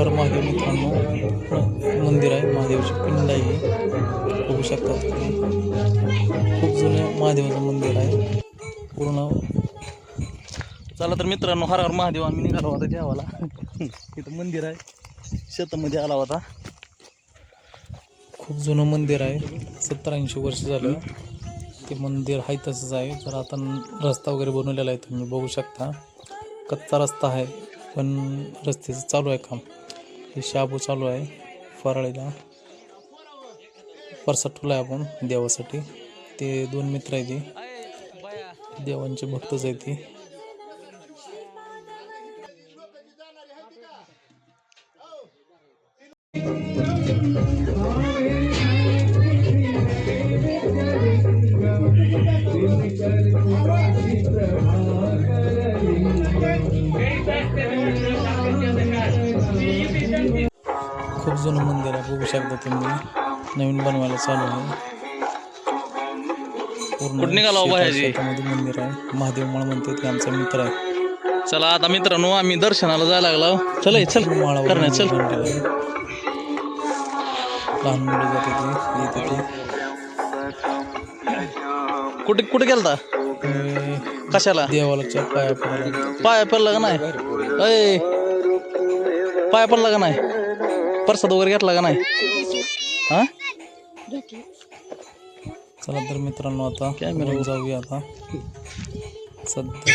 हर महादेव मित्रांनो. मंदिर आहे महादेवाची पिंड आहे. बघू शकता खूप जुनं महादेवाचं मंदिर आहे. पूर्ण चला तर मित्रांनो हर हर महादेव आम्ही निघालो होता देवाला इथं मंदिर आहे. शेतामध्ये आला होता. खूप जुनं मंदिर आहे. सत्तर ऐंशी वर्ष झालं. ते मंदिर आहे तसंच आहे. तर आता रस्ता वगैरे बनवलेला आहे तुम्ही बघू शकता. कच्चा रस्ता आहे पण रस्त्याचं चालू आहे काम. हे शाबू चालू आहे फराळीला. परसाद ठुला आहे आपण देवासाठी. ते दोन मित्र आहे ते देवांचे भक्तच आहे ते खूप जुनं मंदिर आहे बघू शकता तुम्ही. नवीन बनवायला चालू आहे. पूर्ण निघाला मंदिर आहे. महादेव मळ म्हणतात आमचा मित्र आहे. चला आता मित्रांनो आम्ही दर्शनाला जायला लागलो. चल चल. करण्या चल. लहान मुलं जाते ते येते कुठे कुठे गेलता? कशाला? देवाला पाया पडायला पाया पडला का नाही? अय पाया पडला का नाही? प्रसाद वगैरे घेतला का नाही? हा? चला तर मित्रांनो आता कॅमेरा जाऊया आता. सध्या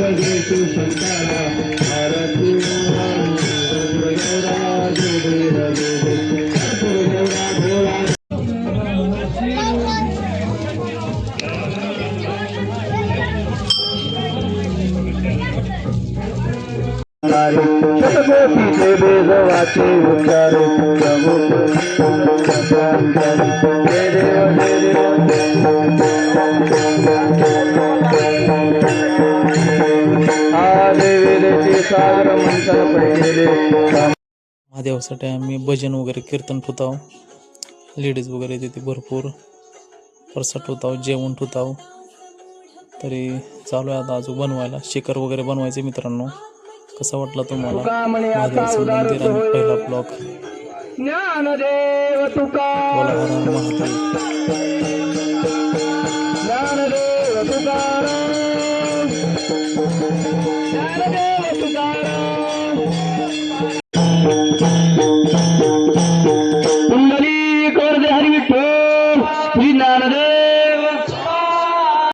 भजन चालू झालं आता शतकोटीचे बेजवाचे उच्चारे जय देव महादेवासाठी आम्ही भजन वगैरे कीर्तन ठेवतो लेडीज वगैरे तिथे भरपूर प्रसाद ठेवतो जेवण ठेवतो तरी चालू आहे आता अजून बनवायला. शिखर वगैरे बनवायचे मित्रांनो. कसा वाटला तुम्हाला? महादेवाचं मंदिर आणि पहिला block Dnyandev Tukaram